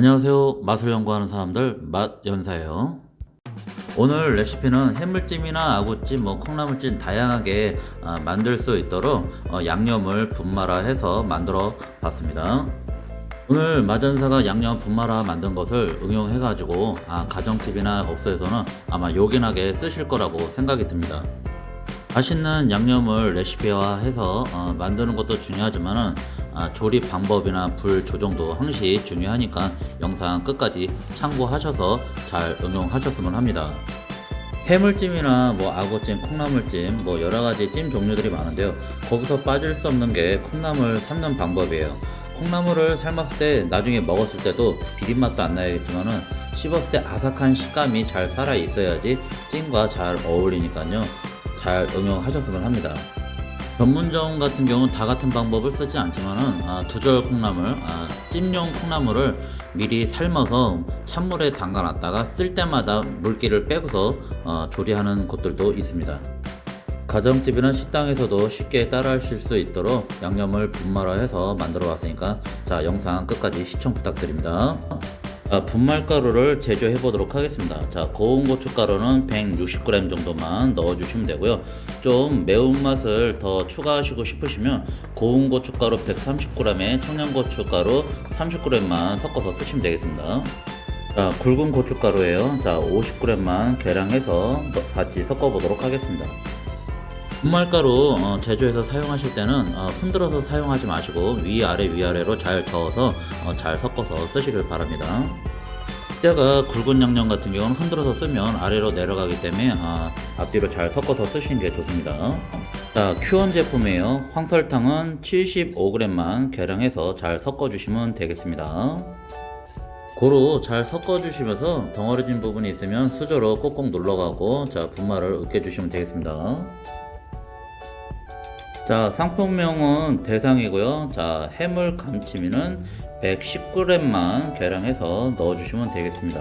안녕하세요. 맛을 연구하는 사람들 맛 연사예요. 오늘 레시피는 해물찜이나 아구찜, 뭐 콩나물찜 다양하게 아, 만들 수 있도록 어, 양념을 분말화 해서 만들어 봤습니다. 오늘 마전사가 양념 분말화 만든 것을 응용해 가지고 아, 가정집이나 업소에서는 아마 요긴하게 쓰실 거라고 생각이 듭니다. 맛있는 양념을 레시피화해서 어, 만드는 것도 중요하지만은 아, 조립 방법이나 불 조정도 항시 중요하니까 영상 끝까지 참고하셔서 잘 응용하셨으면 합니다. 해물찜이나 뭐 악어찜, 콩나물찜 뭐 여러 가지 찜 종류들이 많은데요. 거기서 빠질 수 없는 게 콩나물 삶는 방법이에요. 콩나물을 삶았을 때 나중에 먹었을 때도 비린맛도 안 나야겠지만은 씹었을 때 아삭한 식감이 잘 살아 있어야지 찜과 잘 어울리니까요. 잘 응용하셨으면 합니다. 전문점 같은 경우는 다 같은 방법을 쓰지 않지만은 아, 두절 콩나물, 아, 찜용 콩나물을 미리 삶아서 찬물에 담가놨다가 쓸 때마다 물기를 빼고서 어, 조리하는 곳들도 있습니다. 가정집이나 식당에서도 쉽게 따라하실 수 있도록 양념을 분말화해서 만들어 왔으니까 자 영상 끝까지 시청 부탁드립니다. 자, 분말가루를 제조해 보도록 하겠습니다. 자, 고운 고춧가루는 160g 정도만 넣어주시면 되고요. 좀 매운맛을 더 추가하시고 싶으시면 고운 고춧가루 130g에 청양고춧가루 30g만 섞어서 쓰시면 되겠습니다. 자, 굵은 고춧가루예요. 자, 50g만 계량해서 같이 섞어 보도록 하겠습니다. 분말가루 어, 제조해서 사용하실 때는 어, 흔들어서 사용하지 마시고 위아래 위아래로 잘 저어서 어, 잘 섞어서 쓰시길 바랍니다. 때가 굵은 양념 같은 경우는 흔들어서 쓰면 아래로 내려가기 때문에 아, 앞뒤로 잘 섞어서 쓰시는 게 좋습니다. 자, 큐원 제품이에요. 황설탕은 75g만 계량해서 잘 섞어주시면 되겠습니다. 고루 잘 섞어주시면서 덩어리진 부분이 있으면 수저로 꼭꼭 눌러가고 자 분말을 으깨주시면 되겠습니다. 자 상품명은 대상이고요. 자 해물 감치미는 110g만 계량해서 넣어주시면 되겠습니다.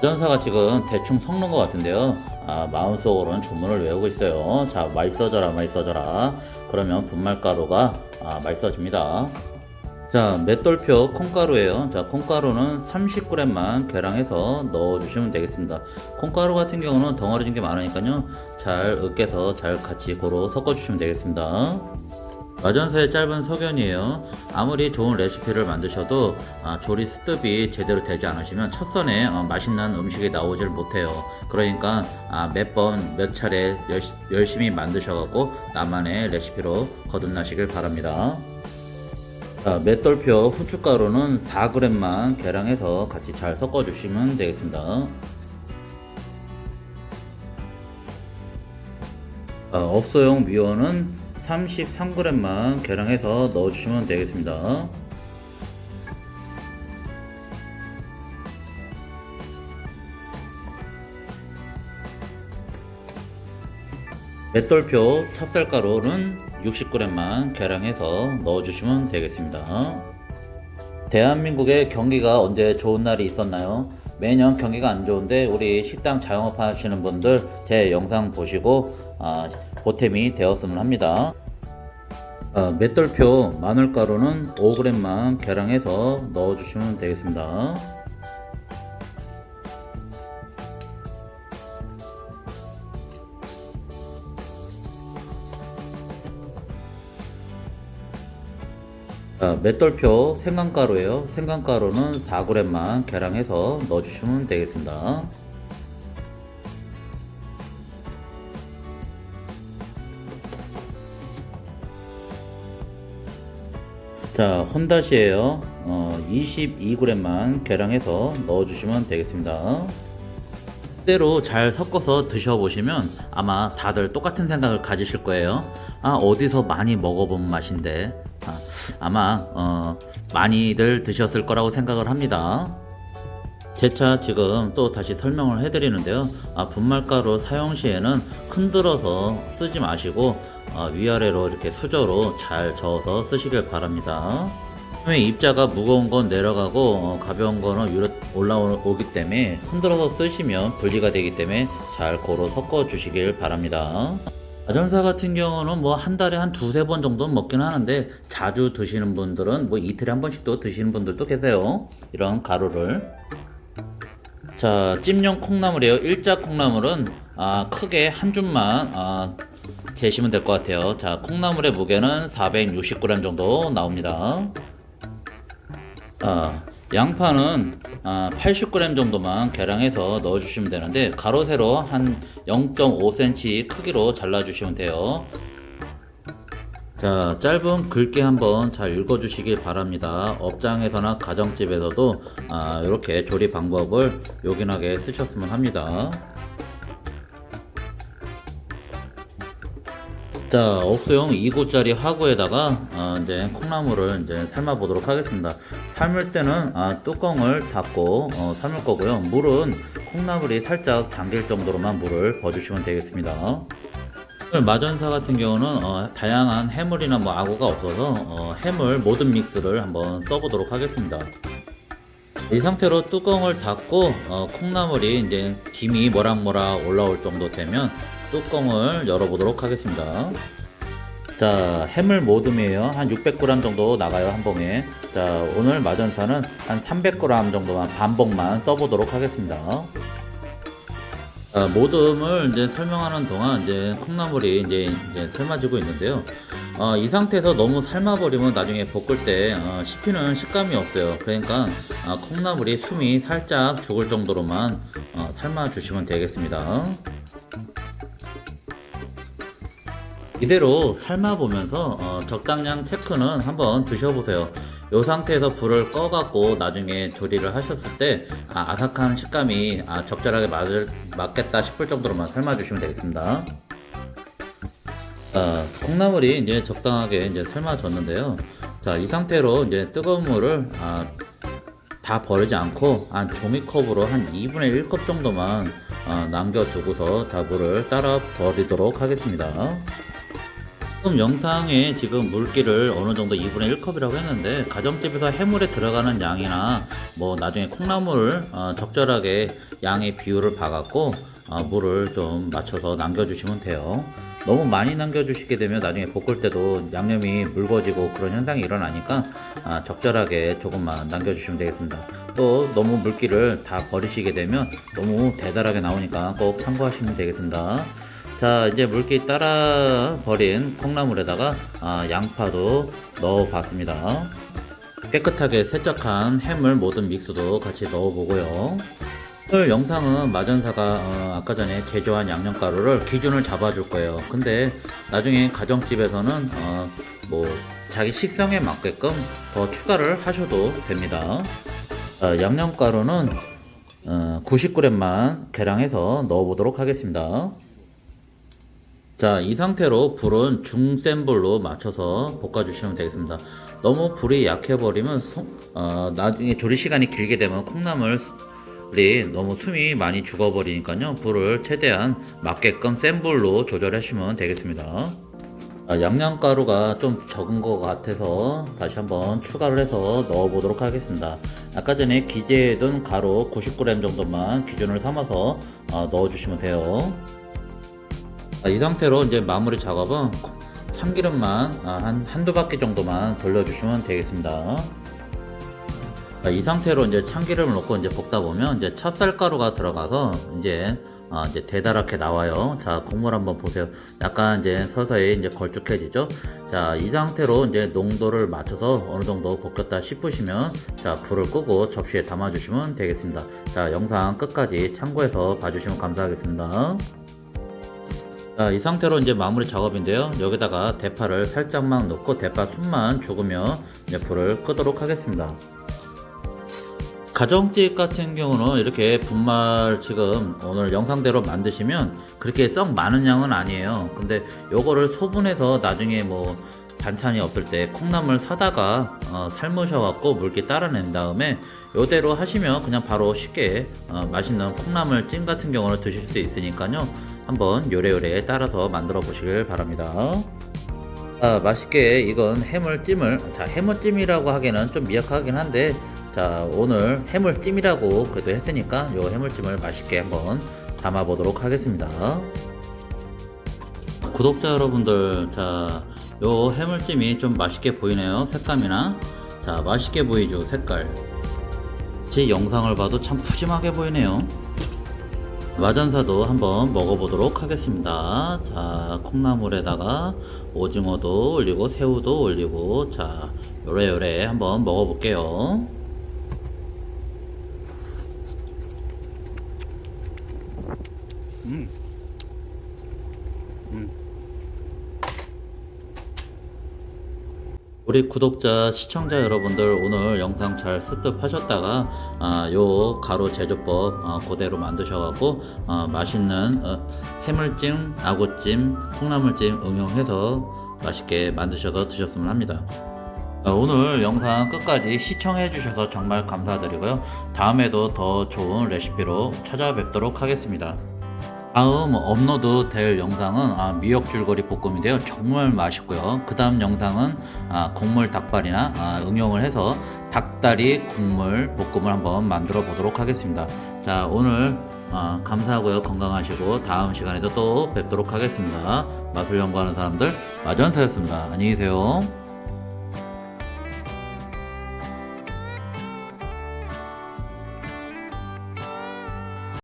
전사가 지금 대충 섞는 것 같은데요. 아, 마음속으로는 주문을 외우고 있어요. 자, 맛있어져라, 맛있어져라. 그러면 분말가루가 아, 맛있어집니다. 자, 맷돌표 콩가루예요. 자, 콩가루는 30g만 계량해서 넣어주시면 되겠습니다. 콩가루 같은 경우는 덩어리진 게 많으니까요. 잘 으깨서 잘 같이 고루 섞어주시면 되겠습니다. 마전사의 짧은 소견이에요. 아무리 좋은 레시피를 만드셔도 아, 조리 스텝이 제대로 되지 않으시면 첫선에 어, 맛있는 음식이 나오질 못해요. 그러니까 아, 몇 번, 몇 차례 열시, 열심히 만드셔갖고 나만의 레시피로 거듭나시길 바랍니다. 자, 맷돌표 후춧가루는 4g만 계량해서 같이 잘 섞어주시면 되겠습니다. 자, 업소용 미원은 33g만 계량해서 넣어주시면 되겠습니다. 맷돌표 찹쌀가루는 60g만 계량해서 넣어주시면 되겠습니다. 대한민국에 경기가 언제 좋은 날이 있었나요? 매년 경기가 안 좋은데 우리 식당 자영업 하시는 분들 제 영상 보시고 아, 보탬이 되었으면 합니다. 아, 맷돌표 마늘가루는 5g만 계량해서 넣어주시면 되겠습니다. 자, 맷돌표 생강가루예요. 생강가루는 4g만 계량해서 넣어주시면 되겠습니다. 자, 혼다시예요. 어, 22g만 계량해서 넣어주시면 되겠습니다. 때로 잘 섞어서 드셔보시면 아마 다들 똑같은 생각을 가지실 거예요. 아, 어디서 많이 먹어본 맛인데. 아, 아마 어, 많이들 드셨을 거라고 생각을 합니다. 제 차 지금 또 다시 설명을 해드리는데요. 아, 분말가루 사용 시에는 흔들어서 쓰지 마시고 아, 위아래로 이렇게 수저로 잘 저어서 쓰시길 바랍니다. 입자가 무거운 건 내려가고 어, 가벼운 거는 올라오기 때문에 흔들어서 쓰시면 분리가 되기 때문에 잘 고루 섞어 주시길 바랍니다. 마전사 같은 경우는 뭐 한 달에 한 두세 번 정도 먹긴 하는데 자주 드시는 분들은 뭐 이틀에 한 번씩도 드시는 분들도 계세요. 이런 가루를. 자, 찜용 콩나물이에요. 일자 콩나물은 아, 크게 한 줌만 아, 재시면 될 것 같아요. 자, 콩나물의 무게는 460g 정도 나옵니다. 아, 양파는 아, 80g 정도만 계량해서 넣어주시면 되는데 가로 세로 한 0.5cm 크기로 잘라주시면 돼요. 자, 짧은 글귀 한번 잘 읽어주시기 바랍니다. 업장에서나 가정집에서도 아, 이렇게 조리 방법을 요긴하게 쓰셨으면 합니다. 자, 업소용 2구짜리 화구에다가 어, 이제 콩나물을 이제 삶아 보도록 하겠습니다. 삶을 때는 아, 뚜껑을 닫고 어, 삶을 거고요. 물은 콩나물이 살짝 잠길 정도로만 물을 버주시면 되겠습니다. 마전사 같은 경우는 어, 다양한 해물이나 뭐 아구가 없어서 어, 해물 모든 믹스를 한번 써보도록 하겠습니다. 이 상태로 뚜껑을 닫고 어, 콩나물이 이제 김이 모락모락 올라올 정도 되면 뚜껑을 열어보도록 하겠습니다. 자, 해물 모듬이에요. 한 600g 정도 나가요, 한 봉에. 자, 오늘 마전사는 한 300g 정도만 반봉만 써보도록 하겠습니다. 자, 모듬을 이제 설명하는 동안 이제 콩나물이 이제, 이제 삶아지고 있는데요. 어, 이 상태에서 너무 삶아버리면 나중에 볶을 때 어, 씹히는 식감이 없어요. 그러니까 어, 콩나물이 숨이 살짝 죽을 정도로만 어, 삶아 주시면 되겠습니다. 이대로 삶아보면서 어, 적당량 체크는 한번 드셔보세요. 이 상태에서 불을 꺼갖고 나중에 조리를 하셨을 때 아, 삭한 식감이 아, 적절하게 맞을, 맞겠다 싶을 정도로만 삶아주시면 되겠습니다. 자, 콩나물이 이제 적당하게 이제 삶아졌는데요. 자, 이 상태로 이제 뜨거운 물을 아, 다 버리지 않고 한 종이컵으로 한 2분의 1컵 정도만 아, 남겨두고서 다 물을 따라 버리도록 하겠습니다. 지금 영상에 지금 물기를 어느 정도 2분의 1컵이라고 했는데 가정집에서 해물에 들어가는 양이나 뭐 나중에 콩나물을 어, 적절하게 양의 비율을 봐갖고 어, 물을 좀 맞춰서 남겨주시면 돼요. 너무 많이 남겨주시게 되면 나중에 볶을 때도 양념이 묽어지고 그런 현상이 일어나니까 아, 적절하게 조금만 남겨주시면 되겠습니다. 또 너무 물기를 다 버리시게 되면 너무 대달하게 나오니까 꼭 참고하시면 되겠습니다. 자 이제 물기 따라 버린 콩나물에다가 아, 양파도 넣어 봤습니다. 깨끗하게 세척한 해물 모든 믹스도 같이 넣어 보고요. 오늘 영상은 마전사가 어, 아까 전에 제조한 양념가루를 기준을 잡아 줄 거예요. 근데 나중에 가정집에서는 어, 뭐 자기 식성에 맞게끔 더 추가를 하셔도 됩니다. 어, 양념가루는 어, 90g만 계량해서 넣어 보도록 하겠습니다 자, 이 상태로 불은 중센 불로 맞춰서 볶아주시면 되겠습니다. 너무 불이 약해버리면 송- 어, 나중에 조리 시간이 길게 되면 콩나물이 너무 숨이 많이 죽어버리니까요. 불을 최대한 맞게끔 센 불로 조절하시면 되겠습니다. 아, 양념가루가 좀 적은 것 같아서 다시 한번 추가를 해서 넣어보도록 하겠습니다. 아까 전에 기재해둔 가루 90g 정도만 기준을 삼아서 어, 넣어주시면 돼요. 아, 이 상태로 이제 마무리 작업은 참기름만 아, 한 한두 바퀴 정도만 돌려주시면 되겠습니다. 자, 이 상태로 이제 참기름을 넣고 이제 볶다 보면 이제 찹쌀가루가 들어가서 이제 아, 이제 대다랗게 나와요. 자, 국물 한번 보세요. 약간 이제 서서히 이제 걸쭉해지죠. 자, 이 상태로 이제 농도를 맞춰서 어느 정도 볶였다 싶으시면 자, 불을 끄고 접시에 담아 주시면 되겠습니다. 자, 영상 끝까지 참고해서 봐 주시면 감사하겠습니다. 자, 이 상태로 이제 마무리 작업인데요. 여기다가 대파를 살짝만 넣고 대파 숨만 죽으며 이제 불을 끄도록 하겠습니다. 가정집 같은 경우는 이렇게 분말 지금 오늘 영상대로 만드시면 그렇게 썩 많은 양은 아니에요. 근데 요거를 소분해서 나중에 뭐 반찬이 없을 때 콩나물 사다가 어, 삶으셔갖고 물기 따라낸 다음에 요대로 하시면 그냥 바로 쉽게 어, 맛있는 콩나물 찜 같은 경우는 드실 수 있으니까요. 한번 요래요래 따라서 만들어 보시길 바랍니다. 아, 맛있게 익은 해물찜을 자 해물찜이라고 하기에는 좀 미약하긴 한데 자 오늘 해물찜이라고 그래도 했으니까 요 해물찜을 맛있게 한번 담아 보도록 하겠습니다 구독자 여러분들, 자, 요 해물찜이 좀 맛있게 보이네요. 색감이나. 자, 맛있게 보이죠, 색깔. 제 영상을 봐도 참 푸짐하게 보이네요. 마전사도 한번 먹어보도록 하겠습니다. 자, 콩나물에다가 오징어도 올리고 새우도 올리고 자, 요래요래 한번 먹어볼게요. 음. 음. 우리 구독자, 시청자 여러분들 오늘 영상 잘 습득하셨다가 아, 요 가루 제조법 어, 그대로 만드셔갖고 어, 맛있는 어, 해물찜, 아구찜, 콩나물찜 응용해서 맛있게 만드셔서 드셨으면 합니다. 어, 오늘 영상 끝까지 시청해 주셔서 정말 감사드리고요. 다음에도 더 좋은 레시피로 찾아뵙도록 하겠습니다. 다음 업로드 될 영상은 아, 미역 줄거리 볶음인데요. 정말 맛있고요. 그 다음 영상은 아, 국물 닭발이나 아, 응용을 해서 닭다리 국물 볶음을 한번 만들어 보도록 하겠습니다. 자, 오늘 아, 감사하고요. 건강하시고 다음 시간에도 또 뵙도록 하겠습니다. 맛을 연구하는 사람들 마전사였습니다. 안녕히 계세요.